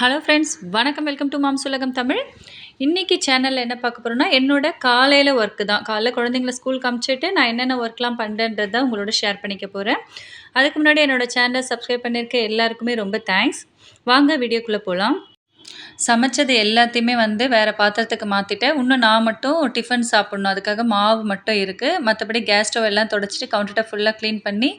Hello friends வணக்கம். Welcome to moms உலகம் தமிழ் இன்றைக்கி சேனலில் என்ன பார்க்க போகிறோன்னா என்னோட காலையில் ஒர்க்கு தான். காலைல குழந்தைங்கள ஸ்கூலுக்கு அமுச்சிட்டு நான் என்னென்ன ஒர்க்லாம் பண்ணுறேன்றது தான் உங்களோட ஷேர் பண்ணிக்க போகிறேன் அதுக்கு முன்னாடி என்னோட சேனலை சப்ஸ்கிரைப் பண்ணியிருக்க எல்லாருக்குமே ரொம்ப தேங்க்ஸ் வாங்க வீடியோக்குள்ளே போகலாம் சமைச்சது எல்லாத்தையுமே வந்து வேறு பாத்திரத்துக்கு மாற்றிட்டேன் இன்னும் நான் மட்டும் டிஃபன் சாப்பிட்ணும். அதுக்காக மாவு மட்டும் இருக்குது மற்றபடி கேஸ் ஸ்டவ் எல்லாம் தொடச்சிட்டு கவுண்டர் ஃபுல்லாக க்ளீன் பண்ணி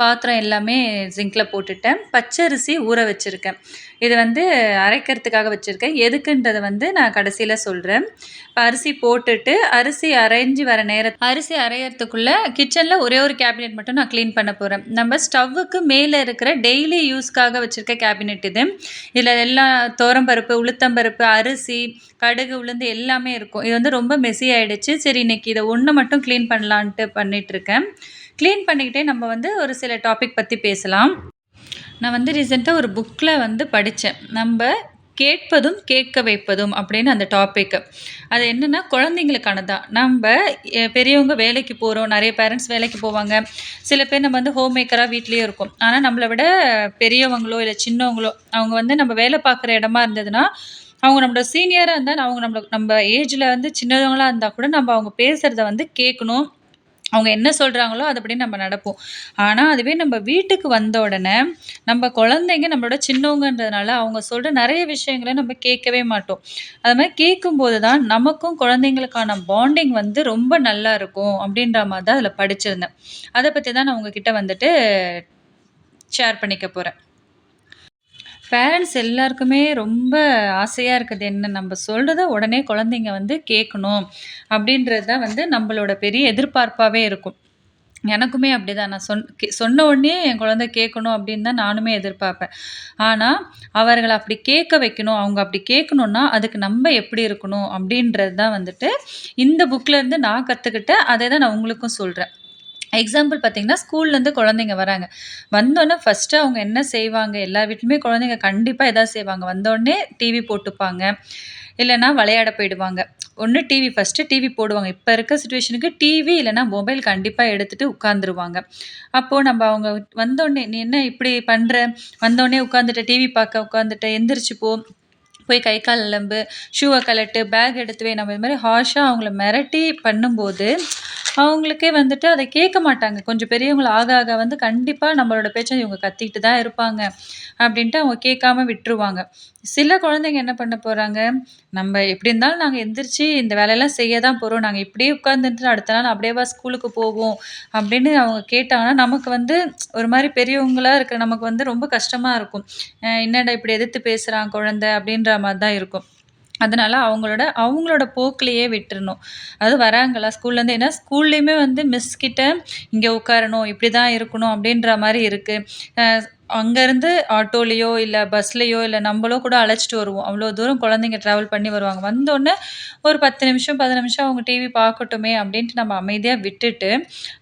பாத்திரம் எல்லாமே ஜிங்கில் போட்டுட்டேன். பச்சரிசி ஊற வச்சுருக்கேன். இது வந்து அரைக்கிறதுக்காக வச்சுருக்கேன். எதுக்குன்றதை வந்து நான் கடைசியில் சொல்கிறேன் இப்போ அரிசி போட்டுட்டு அரிசி அரைஞ்சி வர நேரம் அரிசி அரையிறதுக்குள்ளே கிச்சனில் ஒரே ஒரு கேபினெட் மட்டும் நான் க்ளீன் பண்ண போகிறேன் நம்ம ஸ்டவ்வுக்கு மேலே இருக்கிற டெய்லி யூஸ்க்காக வச்சுருக்க கேபினெட் இது. இதில் எல்லாம் தோரம்பருப்பு உளுத்தம்பருப்பு அரிசி கடுகு உளுந்து எல்லாமே இருக்கும். இது வந்து ரொம்ப மெஸி ஆகிடுச்சு சரி இன்றைக்கி இதை ஒன்று மட்டும் க்ளீன் பண்ணலான்ட்டு பண்ணிகிட்ருக்கேன் க்ளீன் பண்ணிக்கிட்டே நம்ம வந்து ஒரு சில டாபிக் பற்றி பேசலாம். நான் வந்து ரீசெண்டாக ஒரு புக்கில் வந்து படித்தேன் நம்ம கேட்பதும் கேட்க வைப்பதும் அப்படின்னு அந்த டாப்பிக்கு அது என்னென்னா குழந்தைங்களுக்கான தான் நம்ம பெரியவங்க வேலைக்கு போகிறோம் நிறைய பேரண்ட்ஸ் வேலைக்கு போவாங்க. சில பேர் நம்ம வந்து ஹோம் மேக்கராக வீட்லேயே இருக்கும். ஆனால் நம்மளை விட பெரியவங்களோ இல்லை சின்னவங்களோ அவங்க வந்து நம்ம வேலை பார்க்குற இடமா இருந்ததுன்னா அவங்க நம்மளோட சீனியராக இருந்தால் அவங்க நம்மள நம்ம ஏஜில் வந்து சின்னவங்களாக இருந்தால் கூட நம்ம அவங்க பேசுகிறத வந்து கேட்கணும். அவங்க என்ன சொல்கிறாங்களோ அதுபடி நம்ம நடப்போம். ஆனால் அதுவே நம்ம வீட்டுக்கு வந்த உடனே நம்ம குழந்தைங்க நம்மளோட சின்னவங்கன்றதுனால அவங்க சொல்கிற நிறைய விஷயங்களை நம்ம கேட்கவே மாட்டோம். அது மாதிரி கேட்கும்போது தான் நமக்கும் குழந்தைங்களுக்கான பாண்டிங் வந்து ரொம்ப நல்லா இருக்கும் அப்படின்ற மாதிரி தான் அதில் படிச்சிருந்தேன். அதை பற்றி தான் நான் உங்ககிட்ட வந்துட்டு ஷேர் பண்ணிக்க போகிறேன் பேரண்ட்ஸ் எல்லாருக்குமே ரொம்ப ஆசையாக இருக்குது என்ன நம்ம சொல்கிறத உடனே குழந்தைங்க வந்து கேட்கணும். அப்படின்றது தான் வந்து நம்மளோட பெரிய எதிர்பார்ப்பாகவே இருக்கும். எனக்குமே அப்படி தான் நான் சொன் சொன்ன உடனே என் குழந்தை கேட்கணும் அப்படின்னு தான் நானுமே எதிர்பார்ப்பேன். ஆனால் அவர்களை அப்படி கேட்க வைக்கணும் அவங்க அப்படி கேட்கணுன்னா அதுக்கு நம்ம எப்படி இருக்கணும் அப்படின்றது தான் வந்துட்டு இந்த புக்கிலேருந்து நான் கற்றுக்கிட்டேன் அதை தான் நான் உங்களுக்கும் சொல்கிறேன் எக்ஸாம்பிள் பார்த்தீங்கன்னா ஸ்கூல்லேருந்து குழந்தைங்க வராங்க. வந்தோடனே ஃபஸ்ட்டு அவங்க என்ன செய்வாங்க? எல்லா வீட்லையுமே குழந்தைங்க கண்டிப்பாக எதாவது செய்வாங்க. வந்தோடனே டிவி போட்டுப்பாங்க. இல்லைன்னா விளையாட போயிடுவாங்க. ஒன்று டிவி ஃபஸ்ட்டு டிவி போடுவாங்க. இப்போ இருக்க சுச்சுவேஷனுக்கு டிவி இல்லைன்னா மொபைல் கண்டிப்பாக எடுத்துகிட்டு உட்காந்துருவாங்க அப்போது நம்ம அவங்க வந்தோடனே நீ என்ன இப்படி பண்ணுற வந்தோடனே உட்காந்துட்ட டிவி பார்க்க உட்காந்துட்ட எந்திரிச்சு போ. போய் கை கால் அலம்பு ஷூவை கலட்டு பேக் எடுத்துவே நம்ம இது மாதிரி ஹார்ஷாக அவங்கள மிரட்டி பண்ணும்போது அவங்களுக்கே வந்துட்டு அதை கேட்க மாட்டாங்க. கொஞ்சம் பெரியவங்கள ஆக ஆக வந்து கண்டிப்பாக நம்மளோட பேச்சை இவங்க கத்திக்கிட்டு தான் இருப்பாங்க அப்படின்ட்டு அவங்க கேட்காம விட்டுருவாங்க. சில குழந்தைங்க என்ன பண்ண போகிறாங்க நம்ம எப்படி இருந்தாலும் நாங்கள் எந்திரிச்சு இந்த வேலையெல்லாம் செய்ய தான் போகிறோம் நாங்கள் இப்படியே உட்காந்துட்டு அடுத்த நாள் அப்படியேவா ஸ்கூலுக்கு போவோம் அப்படின்னு அவங்க கேட்டாங்கன்னா நமக்கு வந்து ஒரு மாதிரி பெரியவங்களாக இருக்கிற நமக்கு வந்து ரொம்ப கஷ்டமாக இருக்கும். என்னடா இப்படி எதிர்த்து பேசுகிறான் குழந்தை அப்படின்ற மாதிரி தான் இருக்கும். அதனால் அவங்களோட அவங்களோட போக்கிலேயே விட்டுறணும். அது வராங்களா? ஸ்கூல்லேருந்து ஏன்னா ஸ்கூல்லேயுமே வந்து மிஸ் கிட்ட இங்கே உட்காரணும் இப்படி தான் இருக்கணும் அப்படின்ற மாதிரி இருக்குது அங்கேருந்து ஆட்டோலேயோ இல்லை பஸ்லேயோ இல்லை நம்மளோ கூட அழைச்சிட்டு வருவோம். அவ்வளோ தூரம் குழந்தைங்க ட்ராவல் பண்ணி வருவாங்க. வந்தோடனே ஒரு பத்து நிமிஷம் பதினஞ்சு நிமிஷம் அவங்க டிவி பார்க்கட்டுமே அப்படின்ட்டு நம்ம அமைதியாக விட்டுட்டு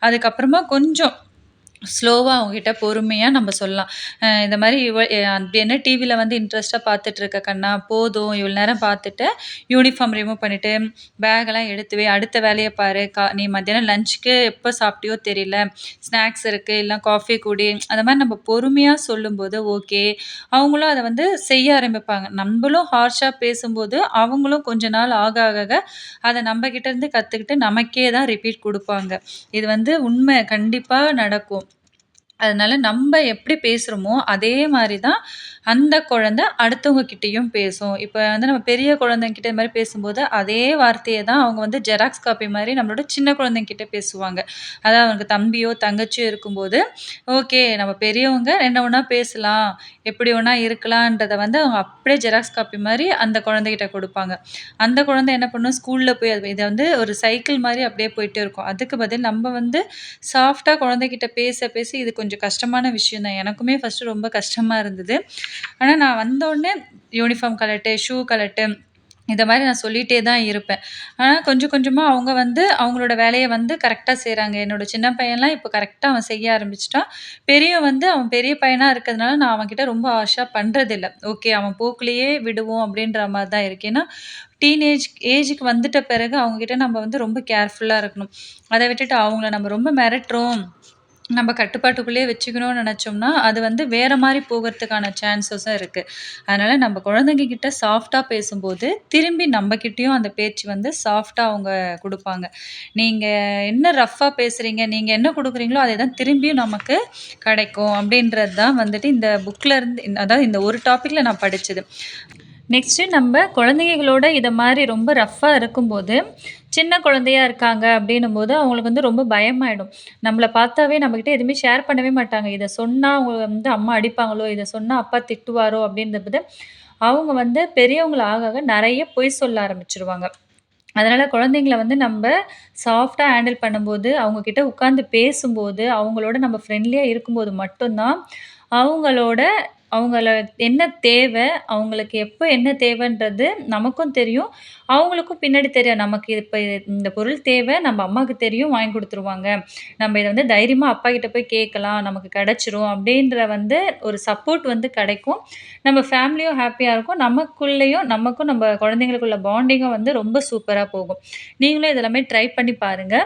அதுக்கப்புறமா கொஞ்சம் ஸ்லோவாக அவங்ககிட்ட பொறுமையாக நம்ம சொல்லலாம். இந்த மாதிரி இவ அப்படி என்ன டிவியில் வந்து இன்ட்ரெஸ்ட்டாக பார்த்துட்ருக்க கண்ணா போதும் இவ்வளோ நேரம் பார்த்துட்டு யூனிஃபார்ம் ரிமூவ் பண்ணிவிட்டு பேகெல்லாம் எடுத்துவே அடுத்த வேலையை பாரு கா நீ மத்தியானம் லஞ்சுக்கு எப்போ சாப்பிட்டியோ தெரியல ஸ்நாக்ஸ் இருக்குது இல்லை காஃபி குடி அந்த மாதிரி நம்ம பொறுமையாக சொல்லும்போது ஓகே அவங்களும் அதை வந்து செய்ய ஆரம்பிப்பாங்க. நம்மளும் ஹார்ஷாக பேசும்போது அவங்களும் கொஞ்ச நாள் ஆக ஆக அதை நம்ம கிட்டேருந்து கற்றுக்கிட்டு நமக்கே தான் ரிப்பீட் கொடுப்பாங்க. இது வந்து உண்மை கண்டிப்பாக நடக்கும். அதனால் நம்ம எப்படி பேசுகிறோமோ அதே மாதிரி தான் அந்த குழந்த அடுத்தவங்க கிட்டேயும் பேசும். இப்போ வந்து நம்ம பெரிய குழந்தைங்கிட்ட இது மாதிரி பேசும்போது அதே வார்த்தையை தான் அவங்க வந்து ஜெராக்ஸ் காப்பி மாதிரி நம்மளோட சின்ன குழந்தைங்கிட்ட பேசுவாங்க. அதாவது அவனுக்கு தம்பியோ தங்கச்சியோ இருக்கும்போது ஓகே நம்ம பெரியவங்க என்ன ஒன்றா பேசலாம். எப்படி ஒன்றா இருக்கலான்றதை வந்து அவங்க அப்படியே ஜெராக்ஸ் காப்பி மாதிரி அந்த குழந்தைகிட்ட கொடுப்பாங்க. அந்த குழந்தை என்ன பண்ணும்? ஸ்கூலில் போய் அது இதை வந்து ஒரு சைக்கிள் மாதிரி அப்படியே போயிட்டே இருக்கும். அதுக்கு பதில் நம்ம வந்து சாஃப்டாக குழந்தைகிட்ட பேச பேச இது கொஞ்சம் கொஞ்சம் கஷ்டமான விஷயம் தான். எனக்குமே ஃபஸ்ட்டு ரொம்ப கஷ்டமாக இருந்தது. ஆனால் நான் வந்தோடனே யூனிஃபார்ம் கலட்டு ஷூ கலட்டு இதை மாதிரி நான் சொல்லிகிட்டே தான் இருப்பேன். ஆனால் கொஞ்சம் கொஞ்சமாக அவங்க வந்து அவங்களோட வேலையை வந்து கரெக்டாக செய்கிறாங்க என்னோடய சின்ன பையன்லாம் இப்போ கரெக்டாக அவன் செய்ய ஆரம்பிச்சிட்டான். பெரியவன் வந்து அவன் பெரிய பையனாக இருக்கிறதுனால நான் அவன்கிட்ட ரொம்ப ஆஷாக பண்ணுறதில்ல ஓகே அவன் போக்குலேயே விடுவோம் அப்படின்ற மாதிரி தான் இருக்கு. ஏன்னா டீனேஜ் ஏஜுக்கு வந்துட்ட பிறகு அவங்கக்கிட்ட நம்ம வந்து ரொம்ப கேர்ஃபுல்லாக இருக்கணும். அதை விட்டுட்டு அவங்கள நம்ம ரொம்ப மிரட்டுறோம். நம்ம கட்டுப்பாட்டுக்குள்ளேயே வச்சுக்கணும்னு நினச்சோம்னா அது வந்து வேறு மாதிரி போகிறதுக்கான சான்சஸும் இருக்குது அதனால் நம்ம குழந்தைங்க சாஃப்டாக பேசும்போது, திரும்பி நம்மக்கிட்டேயும் அந்த பேச்சு வந்து சாஃப்டாக அவங்க கொடுப்பாங்க. நீங்கள் என்ன ரஃப்பாக பேசுகிறீங்க நீங்கள் என்ன கொடுக்குறீங்களோ அதே தான் திரும்பியும் நமக்கு கிடைக்கும் அப்படின்றது தான் வந்துட்டு இந்த புக்கில் இருந்து அதாவது இந்த ஒரு டாப்பிக்கில் நான் படித்தது நெக்ஸ்ட்டு நம்ம குழந்தைகளோட இதை மாதிரி ரொம்ப ரஃப்பாக இருக்கும்போது, சின்ன குழந்தையா இருக்காங்க அப்படின்னும் போது அவங்களுக்கு வந்து ரொம்ப பயமாயிடும். நம்மள பார்த்தாவே நம்மகிட்ட எதுவுமே ஷேர் பண்ணவே மாட்டாங்க. இத சொன்னா அவங்க வந்து அம்மா அடிப்பாங்களோ, இத சொன்னா அப்பா திட்டுவாரோ அப்படின்றத அவங்க வந்து பெரியவங்கள ஆக ஆக நெறைய பொய் சொல்ல ஆரம்பிச்சுருவாங்க. அதனால குழந்தைங்கள வந்து நம்ப சாஃப்ட்டா ஹேண்டில் பண்ணும்போது, அவங்க கிட்ட உட்கார்ந்து பேசும்போது, அவங்களோட நம்ம ஃப்ரெண்ட்லியா இருக்கும்போது மட்டும் தான், அவங்களோட அவங்கள என்ன தேவை அவங்களுக்கு எப்போ என்ன தேவைன்றது நமக்கும் தெரியும். அவங்களுக்கும் பின்னாடி தெரியும். நமக்கு இப்ப இந்த பொருள் தேவை நம்ம அம்மாக்கு தெரியும் வாங்கி குடுத்துருவாங்க. நம்ம இத வந்து தைரியமா அப்பா கிட்ட போய் கேட்கலாம். நமக்கு கிடச்சிரும் அப்படின்ற வந்து ஒரு சப்போர்ட் வந்து கிடைக்கும் நம்ம ஃபேமிலியும் ஹேப்பியா இருக்கும். நமக்குள்ளேயும் நமக்கும் நம்ம குழந்தைங்களுக்குள்ள பாண்டிங்கும் வந்து ரொம்ப சூப்பரா போகும். நீங்களும் இதெல்லாமே ட்ரை பண்ணி பாருங்க.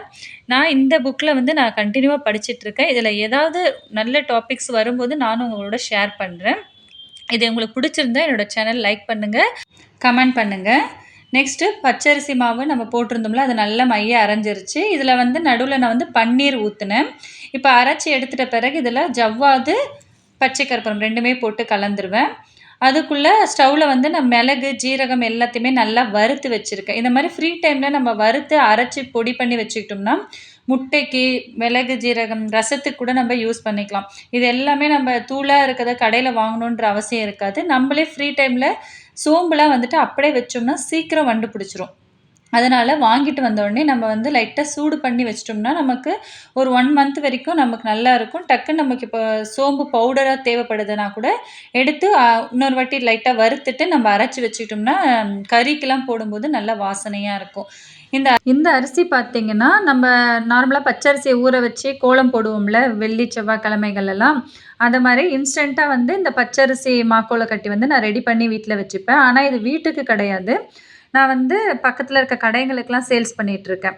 நான் இந்த புக்ல வந்து நான் கண்டினியூவாக படிச்சுட்டுருக்கேன். இதில் ஏதாவது நல்ல டாபிக்ஸ் வரும்போது நானும் உங்களோட ஷேர் பண்றேன். இது உங்களுக்கு பிடிச்சிருந்தா என்னோட சேனல் லைக் பண்ணுங்கள் கமெண்ட் பண்ணுங்கள் நெக்ஸ்ட்டு பச்சரிசி மாவு நம்ம போட்டிருந்தோம்ல, அது நல்லா மைய அரைஞ்சிருச்சு. இதில் வந்து நடுவில் நான் வந்து பன்னீர் ஊற்றுனேன் இப்போ அரைச்சி எடுத்துகிட்ட பிறகு இதில் ஜவ்வாது, பச்சை கற்பூரம் ரெண்டுமே போட்டு கலந்துருவேன். அதுக்குள்ளே ஸ்டவ்வில் வந்து நான் மிளகு, ஜீரகம் எல்லாத்தையுமே நல்லா வறுத்து வச்சுருக்கேன் இந்த மாதிரி ஃப்ரீ டைமில் நம்ம வறுத்து அரைச்சு பொடி பண்ணி வச்சுக்கிட்டோம்னா, முட்டைக்கு, மிளகு, ஜீரகம், ரசத்துக்கு கூட நம்ம யூஸ் பண்ணிக்கலாம். இது எல்லாமே நம்ம தூளாக இருக்கிறத கடையில் வாங்கணுன்ற அவசியம் இருக்காது. நம்மளே ஃப்ரீ டைமில் சோம்புலாம் வந்துட்டு அப்படியே வச்சோம்னா, சீக்கிரம் வண்டு பிடிச்சிரும். அதனால் வாங்கிட்டு வந்தோடனே நம்ம வந்து லைட்டாக சூடு பண்ணி வச்சிட்டோம்னா நமக்கு ஒரு ஒன் மந்த் வரைக்கும் நமக்கு நல்லா இருக்கும். டக்குன்னு நமக்கு இப்போ சோம்பு பவுடராக தேவைப்படுதுன்னா கூட, எடுத்து இன்னொரு வாட்டி லைட்டாக வறுத்துட்டு நம்ம அரைச்சி வச்சுக்கிட்டோம்னா, கறிக்கெல்லாம் போடும்போது நல்லா வாசனையாக இருக்கும். இந்த இந்த அரிசி பார்த்தீங்கன்னா, நம்ம நார்மலாக பச்சரிசியை ஊற வச்சு கோலம் போடுவோம்ல, வெள்ளி, செவ்வாய் கிழமைகள்லாம். அந்த மாதிரி இன்ஸ்டண்ட்டாக வந்து இந்த பச்சரிசி மாக்கோலை கட்டி வந்து நான் ரெடி பண்ணி வீட்டில் வச்சுப்பேன். ஆனால் இது வீட்டுக்கு கிடையாது. நான் வந்து பக்கத்தில் இருக்க கடைங்களுக்கெல்லாம் சேல்ஸ் பண்ணிகிட்ருக்கேன்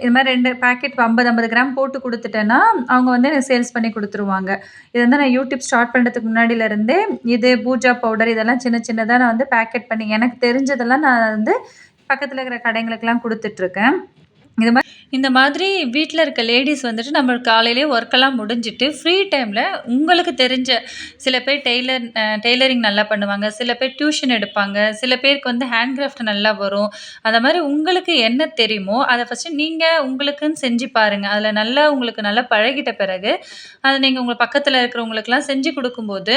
இது மாதிரி ரெண்டு பேக்கெட் ஐம்பது ஐம்பது கிராம் போட்டு கொடுத்துட்டேன்னா அவங்க வந்து எனக்கு சேல்ஸ் பண்ணி கொடுத்துருவாங்க இது வந்து நான் யூடியூப் ஸ்டார்ட் பண்ணுறதுக்கு முன்னாடியிலேருந்தே இது பூஜா பவுடர் இதெல்லாம் சின்ன சின்னதாக நான் வந்து பேக்கெட் பண்ணி எனக்கு தெரிஞ்சதெல்லாம் நான் வந்து பக்கத்தில் இருக்கிற கடைங்களுக்கெல்லாம் கொடுத்துட்ருக்கேன் இது மாதிரி இந்த மாதிரி வீட்டில் இருக்க லேடிஸ் வந்துட்டு நம்ம காலையிலேயே ஒர்க்கெல்லாம் முடிஞ்சுட்டு, ஃப்ரீ டைமில் உங்களுக்கு தெரிஞ்ச சில பேர் டெய்லர் டெய்லரிங் நல்லா பண்ணுவாங்க. சில பேர் டியூஷன் எடுப்பாங்க. சில பேருக்கு வந்து ஹேண்ட் கிராஃப்ட் நல்லா வரும். அந்த மாதிரி உங்களுக்கு என்ன தெரியுமோ, அதை ஃபர்ஸ்ட்டு நீங்கள் உங்களுக்குன்னு செஞ்சு பாருங்கள் அதில் நல்லா உங்களுக்கு நல்லா பழகிட்ட பிறகு, அதை நீங்கள் உங்கள் பக்கத்தில் இருக்கிறவங்களுக்கெல்லாம் செஞ்சு கொடுக்கும்போது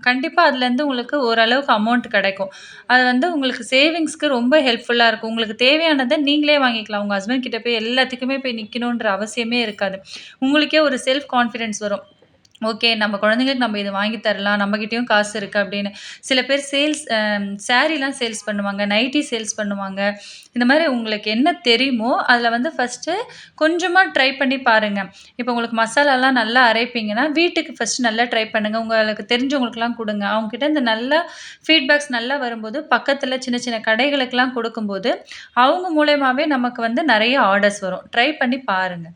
கண்டிப்பாக அதுலேருந்து உங்களுக்கு ஓரளவுக்கு அமௌண்ட் கிடைக்கும். அது வந்து உங்களுக்கு சேவிங்ஸ்க்கு ரொம்ப ஹெல்ப்ஃபுல்லாக இருக்கும். உங்களுக்கு தேவையானதை நீங்களே வாங்கிக்கலாம். உங்கள் ஹஸ்பண்ட் கிட்ட போய் எல்லாத்துக்குமே போய் நிற்கணுன்ற அவசியமே இருக்காது. உங்களுக்கே ஒரு செல்ஃப் கான்ஃபிடென்ஸ் வரும். ஓகே நம்ம குழந்தைங்களுக்கு நம்ம இது வாங்கி தரலாம். நம்மக்கிட்டேயும் காசு இருக்குது அப்படின்னு. சில பேர் சேல்ஸ் அ சாரீலாம் சேல்ஸ் பண்ணுவாங்க. நைட்டி சேல்ஸ் பண்ணுவாங்க. இந்த மாதிரி உங்களுக்கு என்ன தெரியுமோ, அதில் வந்து ஃபர்ஸ்ட்டு கொஞ்சமாக ட்ரை பண்ணி பாருங்கள் இப்போ உங்களுக்கு மசாலாலாம் நல்லா அரைப்பீங்கன்னா, வீட்டுக்கு ஃபஸ்ட்டு நல்லா ட்ரை பண்ணுங்கள் உங்களுக்கு தெரிஞ்சவங்களுக்குலாம் கொடுங்க அவங்கக்கிட்ட இந்த நல்ல ஃபீட்பேக்ஸ் நல்லா வரும்போது, பக்கத்தில் சின்ன சின்ன கடைகளுக்கெல்லாம் கொடுக்கும்போது, அவங்க மூலயமாவே நமக்கு வந்து நிறைய ஆர்டர்ஸ் வரும். ட்ரை பண்ணி பாருங்கள்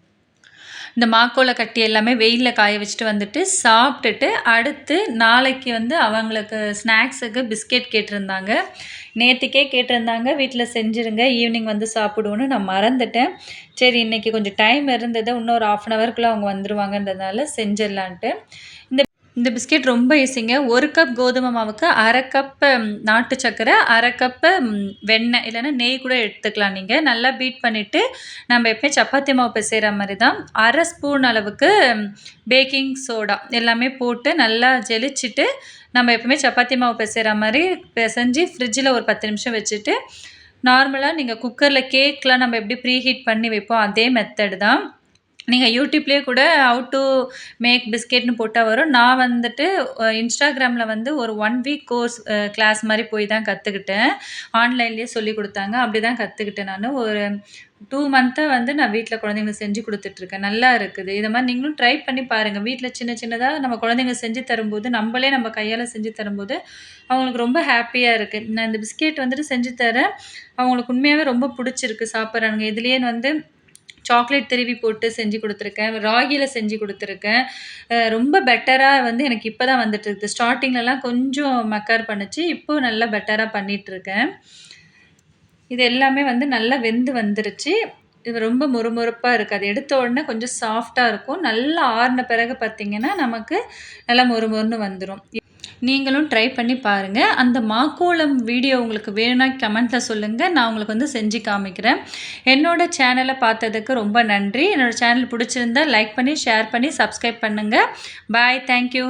இந்த மாக்கோலை கட்டி எல்லாமே வெயிலில் காய வச்சுட்டு வந்துட்டு, சாப்பிட்டுட்டு அடுத்து நாளைக்கு வந்து அவங்களுக்கு ஸ்நாக்ஸுக்கு பிஸ்கெட் கேட்டிருந்தாங்க. நேற்றுக்கே கேட்டிருந்தாங்க. வீட்டில் செஞ்சுருங்க. ஈவினிங் வந்து சாப்பிடுவோன்னு நான் மறந்துட்டேன். சரி இன்றைக்கி கொஞ்சம் டைம் இருந்தது. இன்னும் ஒரு 1/2 அன் ஹவருக்குள்ள அவங்க வந்துருவாங்கன்றதுனால செஞ்சிடலான்ட்டு. இந்த இந்த பிஸ்கெட் ரொம்ப ஈஸிங்க. ஒரு கப் கோதுமை மாவுக்கு அரை கப்பு நாட்டு சர்க்கரை, அரை கப்பு வெண்ணெய் இல்லைன்னா நெய் கூட எடுத்துக்கலாம் நீங்கள் நல்லா பீட் பண்ணிவிட்டு நம்ம எப்பயும் சப்பாத்தி மாவு பிசைகிற மாதிரி தான் அரை ஸ்பூன் அளவுக்கு பேக்கிங் சோடா எல்லாமே போட்டு நல்லா ஜெலிச்சுட்டு, நம்ம எப்பவுமே சப்பாத்தி மாவு பிசைகிற மாதிரி பிசைஞ்சு ஃப்ரிட்ஜில் ஒரு 10 நிமிஷம் வச்சுட்டு, நார்மலாக நீங்கள் குக்கரில் கேக்லாம் நம்ம எப்படி ப்ரீ ஹீட் பண்ணி வைப்போம், அதே மெத்தடு தான். நீங்கள் யூடியூப்லேயே கூட ஹவ் டூ மேக் பிஸ்கெட்னு போட்டால் வரும். நான் வந்துட்டு இன்ஸ்டாகிராமில் வந்து ஒரு ஒன் வீக் கோர்ஸ் கிளாஸ் மாதிரி போய் தான் கற்றுக்கிட்டேன் ஆன்லைன்லேயே சொல்லிக் கொடுத்தாங்க. அப்படி தான் கற்றுக்கிட்டேன் நான். ஒரு 2 மந்த்தா வந்து நான் வீட்டில் குழந்தைங்களுக்கு செஞ்சு கொடுத்துட்ருக்கேன். நல்லா இருக்குது. இதை மாதிரி நீங்களும் ட்ரை பண்ணி பாருங்கள் வீட்டில் சின்ன சின்னதாக நம்ம குழந்தைங்க செஞ்சு தரும்போது, நம்மளே நம்ம கையால் செஞ்சு தரும்போது, அவங்களுக்கு ரொம்ப ஹாப்பியாக இருக்குது நான் இந்த பிஸ்கெட் வந்துட்டு செஞ்சு தரேன். அவங்களுக்கு உண்மையாகவே ரொம்ப பிடிச்சிருக்கு சாப்பிட்றானுங்க இதுலேயே வந்து சாக்லேட் திருவி போட்டு செஞ்சு கொடுத்துருக்கேன். ராகியில் செஞ்சு கொடுத்துருக்கேன். ரொம்ப பெட்டராக வந்து எனக்கு இப்போ தான் வந்துட்டு இருக்குது ஸ்டார்டிங்லலாம் கொஞ்சம் மக்கர் பண்ணுச்சு. இப்போ நல்லா பெட்டராக பண்ணிகிட்ருக்கேன் இது எல்லாமே வந்து நல்லா வெந்து வந்துருச்சு. இது ரொம்ப மொறுமொறுப்பாக அது எடுத்த உடனே கொஞ்சம் சாஃப்டாக இருக்கும். நல்லா ஆறின பிறகு பார்த்திங்கன்னா நமக்கு நல்லா முறுமுறுன்னு வந்துடும் நீங்களும் ட்ரை பண்ணி பாருங்கள் அந்த மாக்கோளம் வீடியோ உங்களுக்கு வேணும்னா கமெண்ட்டில் சொல்லுங்கள் நான் உங்களுக்கு வந்து செஞ்சு காமிக்கிறேன். என்னோட சேனலை பார்த்ததுக்கு ரொம்ப நன்றி. என்னோடய சேனல் பிடிச்சிருந்தா லைக் பண்ணி ஷேர் பண்ணி சப்ஸ்கிரைப் பண்ணுங்கள் பாய் தேங்க்யூ